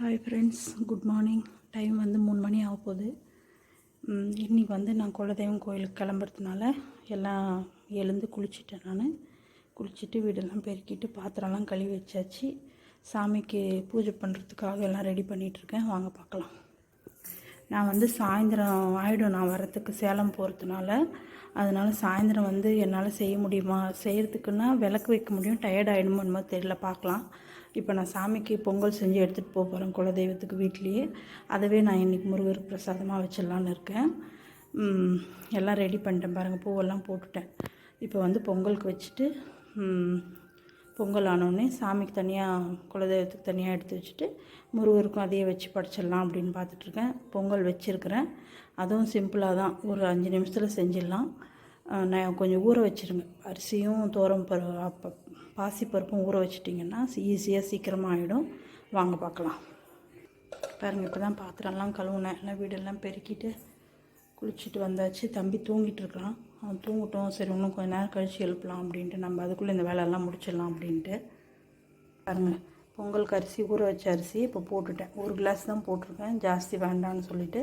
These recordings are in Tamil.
Hi friends good morning time வந்து மூணு மணி ஆக போகுது இன்றைக்கி இன்னைக்கு வந்து நான் குலதெய்வம் கோயிலுக்கு கிளம்புறதுனால எல்லாம் எழுந்து குளிச்சிட்டேன் நான். குளிச்சுட்டு வீடெல்லாம் பெருக்கிட்டு பாத்திரம்லாம் கழுவி வச்சாச்சு. சாமிக்கு பூஜை பண்ணுறதுக்காக எல்லாம் ரெடி பண்ணிகிட்ருக்கேன் வாங்க பார்க்கலாம். நான் வந்து சாயந்தரம் ஆகிடும் நான் வரத்துக்கு சேலம் போகிறதுனால அதனால் சாயந்தரம் வந்து என்னால் செய்ய முடியுமா? செய்கிறதுக்குன்னா விளக்கு வைக்க முடியும். டயர்ட் ஆகிடுமோ என்னமோ தெரியல. பார்க்கலாம். இப்போ நான் சாமிக்கு பொங்கல் செஞ்சு எடுத்துகிட்டு போக போகிறேன் குலதெய்வத்துக்கு வீட்லேயே. அதவே நான் இன்றைக்கி முருகருக்கு பிரசாதமாக வச்சிடலான்னு இருக்கேன். எல்லாம் ரெடி பண்ணிட்டேன் பாருங்கள் பூவெல்லாம் போட்டுட்டேன். இப்போ வந்து பொங்கலுக்கு வச்சுட்டு பொங்கல் ஆனோடனே சாமிக்கு தனியாக குலதெய்வத்துக்கு தனியாக எடுத்து வச்சுட்டு முருகருக்கும் அதையே வச்சு படைச்சிடலாம் அப்படின்னு பார்த்துட்ருக்கேன் பொங்கல் வச்சுருக்கிறேன். அதுவும் சிம்பிளாக தான். ஒரு அஞ்சு நிமிஷத்தில் செஞ்சிடலாம். நான் கொஞ்சம் ஊற வச்சுருங்க அரிசியும் தோரம் பரு அப்போ பாசிப்பருப்பும் ஊற வச்சிட்டிங்கன்னா ஈஸியாக சீக்கிரமாக ஆகிடும் வாங்க பார்க்கலாம் பாருங்கள் இப்போ தான் பாத்திரம்லாம் கழுவுனேன். எல்லாம் வீடெல்லாம் பெருக்கிட்டு குளிச்சுட்டு வந்தாச்சு. தம்பி தூங்கிட்டு இருக்கிறான் அவன் தூங்கட்டும். சரி இன்னும் கொஞ்ச நேரம் கழிச்சு எழுப்பலாம் அப்படின்ட்டு நம்ம அதுக்குள்ளே இந்த வேலையெல்லாம் முடிச்சிடலாம் அப்படின்ட்டு. பாருங்கள் பொங்கலுக்கு அரிசி ஊற வச்ச அரிசி இப்போ போட்டுட்டேன். ஒரு கிளாஸ் தான் போட்டிருக்கேன். ஜாஸ்தி வேண்டான்னு சொல்லிவிட்டு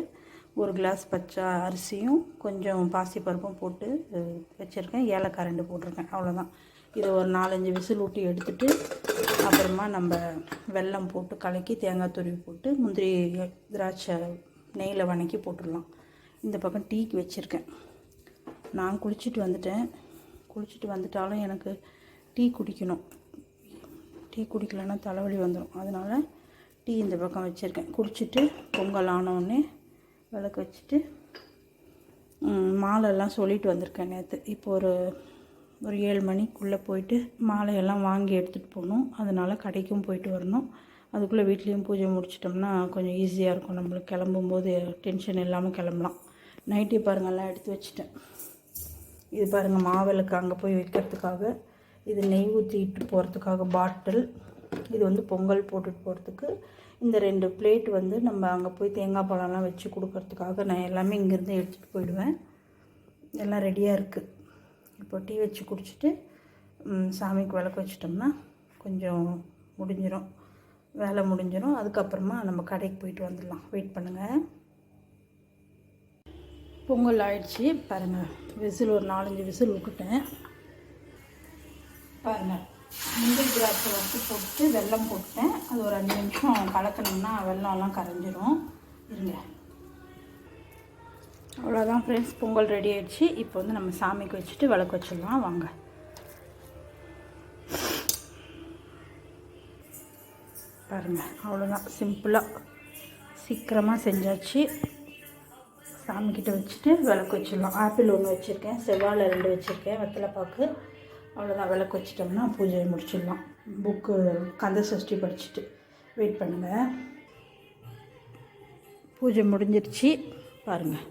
ஒரு கிளாஸ் பச்சை அரிசியும் கொஞ்சம் பாசிப்பருப்பும் போட்டு வச்சுருக்கேன். ஏலக்காய் ரெண்டு போட்டிருக்கேன். அவ்வளோதான் இதை ஒரு நாலஞ்சு விசில் ஊட்டி எடுத்துட்டு அப்புறமா நம்ம வெல்லம் போட்டு கலக்கி தேங்காய் துருவி போட்டு முந்திரி திராட்சை நெய்யில் வணக்கி போட்டுடலாம். இந்த பக்கம் டீக்கு வச்சுருக்கேன். நான் குளிச்சுட்டு வந்துட்டேன். குளிச்சுட்டு வந்துட்டாலும் எனக்கு டீ குடிக்கணும். டீ குடிக்கலைன்னா தலைவலி வந்துடும் அதனால் டீ இந்த பக்கம் வச்சுருக்கேன். குடிச்சிட்டு பொங்கல் ஆனோடனே விளக்கு வச்சுட்டு ம், மாலையெல்லாம் சொல்லிட்டு வந்திருக்கேன் நேற்று இப்போ ஒரு ஒரு ஏழு மணிக்குள்ளே போயிட்டு மாலையெல்லாம் வாங்கி எடுத்துகிட்டு போகணும். அதனால் கடைக்கும் போயிட்டு வரணும். அதுக்குள்ளே வீட்லேயும் பூஜை முடிச்சிட்டோம்னா கொஞ்சம் ஈஸியாக இருக்கும். நம்மளுக்கு கிளம்பும்போது டென்ஷன் இல்லாமல் கிளம்பலாம். நைட்டே பாருங்கள்லாம் எடுத்து வச்சுட்டேன். இது பாருங்கள் மாவிளக்கு அங்கே போய் வைக்கிறதுக்காக இது நெய் ஊற்றிட்டு போகிறதுக்காக பாட்டில் இது வந்து பொங்கல் போட்டுட்டு போகிறதுக்கு இந்த ரெண்டு பிளேட் வந்து நம்ம அங்கே போய் தேங்காய் பழம்லாம் வச்சு கொடுக்கறதுக்காக நான் எல்லாமே இங்கேருந்து எடுத்துகிட்டு போயிடுவேன். எல்லாம் ரெடியாக இருக்குது இப்போ டீ வச்சு குடிச்சிட்டு சாமிக்கு விளக்கு வச்சிட்டோம்னா கொஞ்சம் முடிஞ்சிடும் வேலை முடிஞ்சிடும் அதுக்கப்புறமா நம்ம கடைக்கு போயிட்டு வந்துடலாம். வெயிட் பண்ணுங்கள் பொங்கல் ஆயிடுச்சு. பாருங்கள் விசில் ஒரு நாலஞ்சு விசில் விட்டுட்டேன். பாருங்கள் திராட்சை வச்சு போட்டு வெல்லம் போட்டேன் அது ஒரு அஞ்சு நிமிஷம் கலக்கணும்னா வெல்லம்லாம் கரைஞ்சிரும். இருங்க. அவ்வளோதான் ஃப்ரெண்ட்ஸ் பொங்கல் ரெடி ஆகிடுச்சு இப்போ வந்து நம்ம சாமிக்கு வச்சுட்டு விளக்கு வச்சிடலாம். வாங்க. பாருங்கள் அவ்வளோதான். சிம்பிளாக சீக்கிரமாக செஞ்சாச்சு. சாமிக்கிட்ட வச்சுட்டு விளக்கு வச்சிடலாம். ஆப்பிள் ஒன்று வச்சுருக்கேன். செவ்வாழை ரெண்டு வச்சுருக்கேன். வெத்தலைப்பாக்கு. அவ்வளோதான் விளக்கு வச்சிட்டோம்னா பூஜையை முடிச்சிடலாம். புக்கு கந்த சஷ்டி படிச்சுட்டு வெயிட் பண்ணுங்கள் பூஜை முடிஞ்சிருச்சு. பாருங்கள்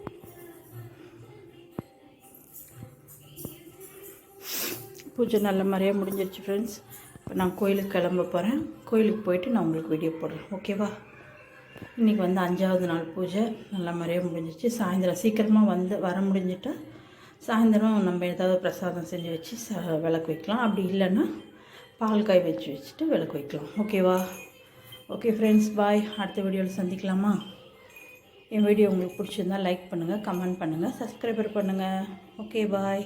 பூஜை நல்ல மாதிரியாக முடிஞ்சிருச்சு ஃப்ரெண்ட்ஸ் இப்போ நான் கோயிலுக்கு கிளம்ப போகிறேன் கோயிலுக்கு போயிட்டு நான் உங்களுக்கு வீடியோ போடுறேன். ஓகேவா இன்றைக்கி வந்து அஞ்சாவது நாள் பூஜை. நல்ல மாதிரியாக முடிஞ்சிச்சு சாயந்தரம் சீக்கிரமாக வந்து வர முடிஞ்சிட்டா சாயந்தரம் நம்ம ஏதாவது பிரசாதம் செஞ்சு வச்சு ச விளக்கு வைக்கலாம். அப்படி இல்லைன்னா பால் காய் வச்சு வச்சுட்டு விளக்கு வைக்கலாம். ஓகேவா ஓகே ஃப்ரெண்ட்ஸ் பாய் அடுத்த வீடியோவில் சந்திக்கலாமா? என் வீடியோ உங்களுக்கு பிடிச்சிருந்தா லைக் பண்ணுங்கள் கமெண்ட் பண்ணுங்கள் சப்ஸ்கிரைபர் பண்ணுங்கள் ஓகே பாய்